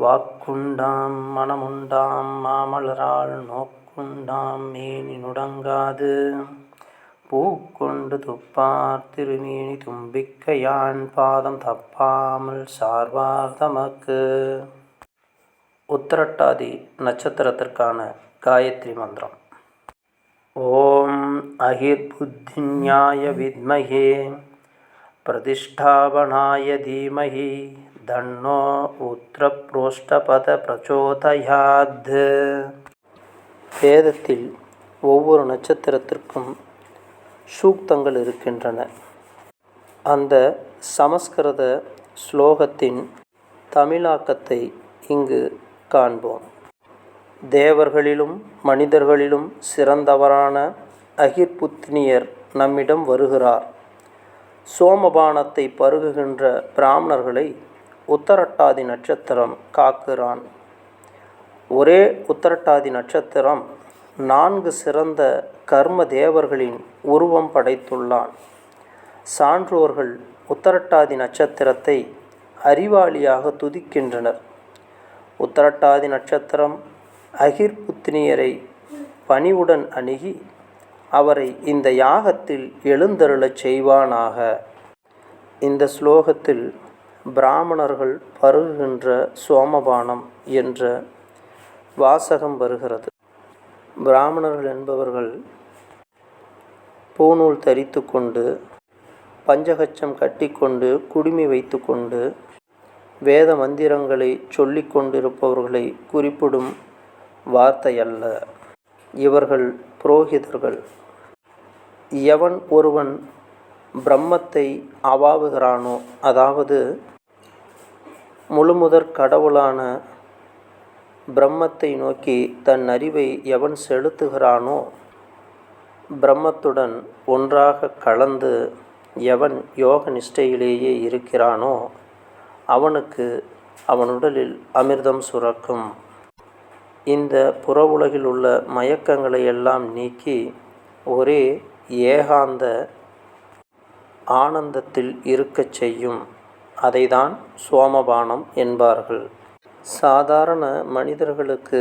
வாக்குண்டாம் மனமுண்டாம் மாமலரால் நோக்குண்டாம் மேனி நுடங்காது. பூக்கொண்டு துப்பார் திருமேனி தும்பிக்கையான் பாதம் தப்பாமல் சார்வார் தமக்கு. உத்திரட்டாதி நட்சத்திரத்திற்கான காயத்ரி மந்திரம். ஓம் அகிர்புத்திஞாய வித்மகே. பிரதிஷ்டாபனாய தீமகி. தன்னோ உத்திரப்ரோஷ்டபத பிரச்சோதயாத் வேதத்தில் ஒவ்வொரு நட்சத்திரத்திற்கும் சூக்தங்கள் இருக்கின்றன. அந்த சமஸ்கிருத ஸ்லோகத்தின் தமிழாக்கத்தை இங்கு காண்போம். தேவர்களிலும் மனிதர்களிலும் சிறந்தவரான அகிர்புத்தினியர் நம்மிடம் வருகிறார். சோமபானத்தை பருகுகின்ற பிராமணர்களை உத்தரட்டாதி நட்சத்திரம் காக்குரான் ஒரே உத்தரட்டாதி நட்சத்திரம் நான்கு சிறந்த கர்ம தேவர்களின் உருவம் படைத்துள்ளான். சான்றோர்கள் உத்தரட்டாதி நட்சத்திரத்தை அறிவாளியாக துதிக்கின்றனர். உத்தரட்டாதி நட்சத்திரம் அகிர்புத்தினியரை பணிவுடன் அணுகி அவரை இந்த யாகத்தில் எழுந்தருளச் செய்வானாக. இந்த ஸ்லோகத்தில் பிராமணர்கள் பருகுகின்ற சோமபானம் என்ற வாசகம் வருகிறது. பிராமணர்கள் என்பவர்கள் பூநூல் தரித்து கொண்டு பஞ்சகச்சம் கட்டிக்கொண்டு குடுமி வைத்து கொண்டு வேத மந்திரங்களை சொல்லிக் கொண்டிருப்பவர்களை குறிப்பிடும் வார்த்தையல்ல இவர்கள் புரோகிதர்கள். எவன் ஒருவன் பிரம்மத்தை அவாவுகிறானோ அதாவது முழுமுதற் கடவுளான பிரம்மத்தை நோக்கி தன் அறிவை எவன் செலுத்துகிறானோ பிரம்மத்துடன் ஒன்றாக கலந்து எவன் யோக நிஷ்டையிலேயே இருக்கிறானோ அவனுக்கு அவன் உடலில் அமிர்தம் சுரக்கும். இந்த புற உலகில் உள்ள மயக்கங்களை எல்லாம் நீக்கி ஒரே ஏகாந்த ஆனந்தத்தில் இருக்கச் செய்யும். அதைதான் சோமபானம் என்பார்கள். சாதாரண மனிதர்களுக்கு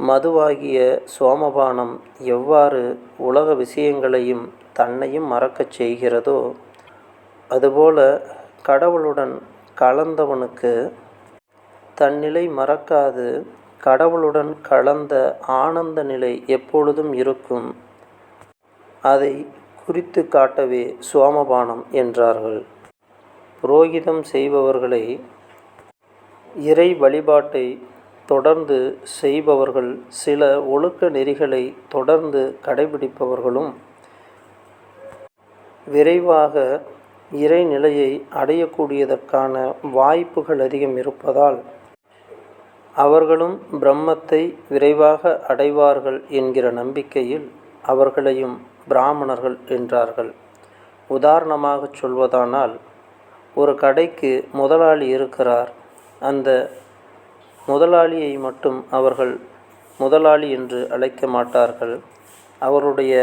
மதுவாகிய சோமபானம் எவ்வாறு உலக விஷயங்களையும் தன்னையும் மறக்கச் செய்கிறதோ அதுபோல கடவுளுடன் கலந்தவனுக்கு தன்னிலை மறக்காது. கடவுளுடன் கலந்த ஆனந்த நிலை எப்பொழுதும் இருக்கும். அதை குறித்து காட்டவே சோமபானம் என்றார்கள். புரோகிதம் செய்பவர்களை இறை வழிபாட்டை தொடர்ந்து செய்பவர்கள் சில ஒழுக்க நெறிகளை தொடர்ந்து கடைபிடிப்பவர்களும் விரைவாக இறைநிலையை அடையக்கூடியதற்கான வாய்ப்புகள் அதிகம் இருப்பதால் அவர்களும் பிரம்மத்தை விரைவாக அடைவார்கள் என்கிற நம்பிக்கையில் அவர்களையும் பிராமணர்கள் என்றார்கள். உதாரணமாக சொல்வதானால் ஒரு கடைக்கு முதலாளி இருக்கிறார். அந்த முதலாளியை மட்டும் அவர்கள் முதலாளி என்று அழைக்க மாட்டார்கள். அவருடைய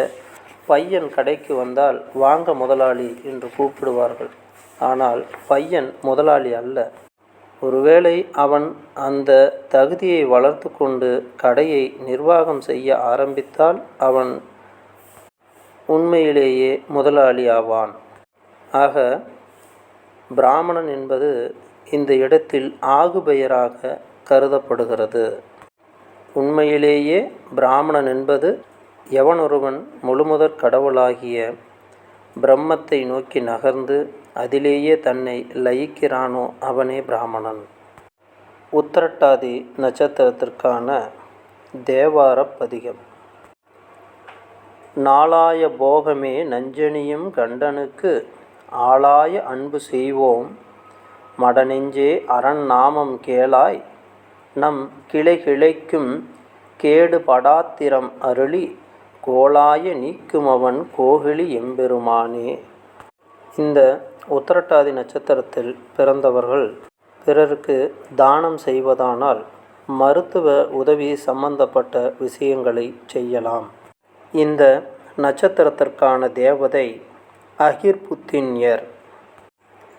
பையன் கடைக்கு வந்தால் வாங்க முதலாளி என்று கூப்பிடுவார்கள். ஆனால் பையன் முதலாளி அல்ல. ஒருவேளை அவன் அந்த தகுதியை வளர்த்து கொண்டு கடையை நிர்வாகம் செய்ய ஆரம்பித்தால் அவன் உண்மையிலேயே முதலாளி ஆவான். ஆக பிராமணன் என்பது இந்த இடத்தில் ஆகுபெயராக கருதப்படுகிறது. உண்மையிலேயே பிராமணன் என்பது எவனொருவன் முழுமுதற் கடவுளாகிய பிரம்மத்தை நோக்கி நகர்ந்து அதிலேயே தன்னை லயிக்கிறானோ அவனே பிராமணன். உத்திரட்டாதி நட்சத்திரத்திற்கான தேவார பதிகம். நாளாய போகமே நஞ்சனியும் கண்டனுக்கு ஆளாய அன்பு செய்வோம். மடநெஞ்சே அரண் நாமம் கேளாய். நம் கிளை கிளைக்கும் கேடு படாத்திரம் அருளி கோளாய நீக்குமவன் கோகிலி எம்பெருமானே. இந்த உத்தரட்டாதி நட்சத்திரத்தில் பிறந்தவர்கள் பிறருக்கு தானம் செய்வதானால் மருத்துவ உதவி சம்பந்தப்பட்ட விஷயங்களை செய்யலாம். இந்த நட்சத்திரத்திற்கான தேவதை அகிர்புத்தின்யர்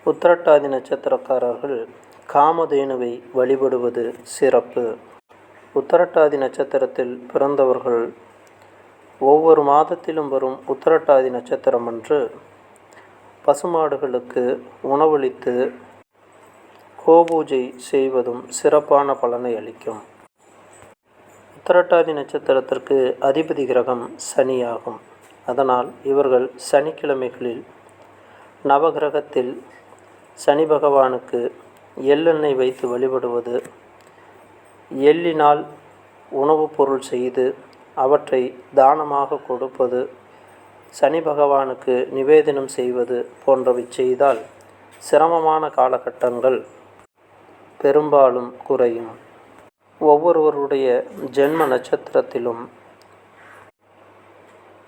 உத்திரட்டாதி நட்சத்திரக்காரர்கள் காமதேனுவை வழிபடுவது சிறப்பு. உத்தரட்டாதி நட்சத்திரத்தில் பிறந்தவர்கள் ஒவ்வொரு மாதத்திலும் வரும் உத்தரட்டாதி நட்சத்திரம் அன்று பசுமாடுகளுக்கு உணவளித்து கோபூஜை செய்வதும் சிறப்பான பலனை அளிக்கும். உத்தரட்டாதி நட்சத்திரத்திற்கு அதிபதி கிரகம் சனியாகும். அதனால் இவர்கள் சனிக்கிழமைகளில் நவகிரகத்தில் சனி பகவானுக்கு எள்ளெண்ணெய் வைத்து வழிபடுவது எள்ளினால் உணவுப் பொருள் செய்து அவற்றை தானமாக கொடுப்பது சனி பகவானுக்கு நிவேதனம் செய்வது போன்றவை செய்தால் சிரமமான காலகட்டங்கள் பெரும்பாலும் குறையும். ஒவ்வொருவருடைய ஜென்ம நட்சத்திரத்திலும்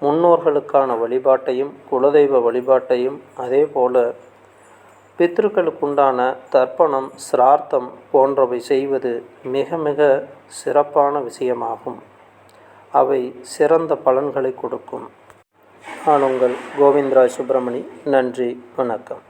முன்னோர்களுக்கான வழிபாட்டையும் குலதெய்வ வழிபாட்டையும் அதேபோல பித்ருக்களுக்குண்டான தர்ப்பணம் சிரார்த்தம் போன்றவை செய்வது மிக மிக சிறப்பான விஷயமாகும். அவை சிறந்த பலன்களை கொடுக்கும். நான் உங்கள் கோவிந்தராஜ் சுப்பிரமணி. நன்றி வணக்கம்.